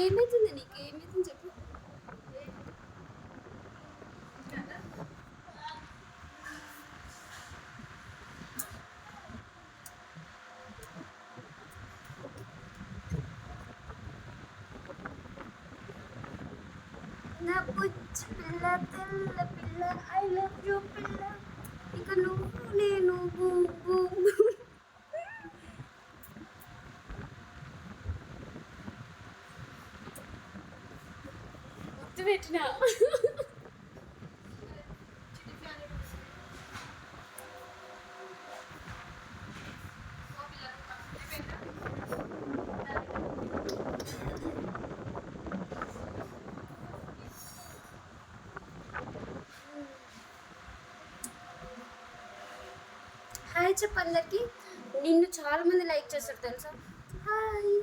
ఏమైతుంది నీకు? ఏమైతుంది చెప్పు. నా బుజ్జి పిల్ల తెల్ల పిల్ల ఐ లవ్ యూ పిల్ల. ఇక నువ్వు నేను బూ బూ. గుర్తు పెట్టిన. హాయ్ చెప్పందరికి నిన్ను చాలా మంది లైక్ చేస్తారు తెలుసా? హాయ్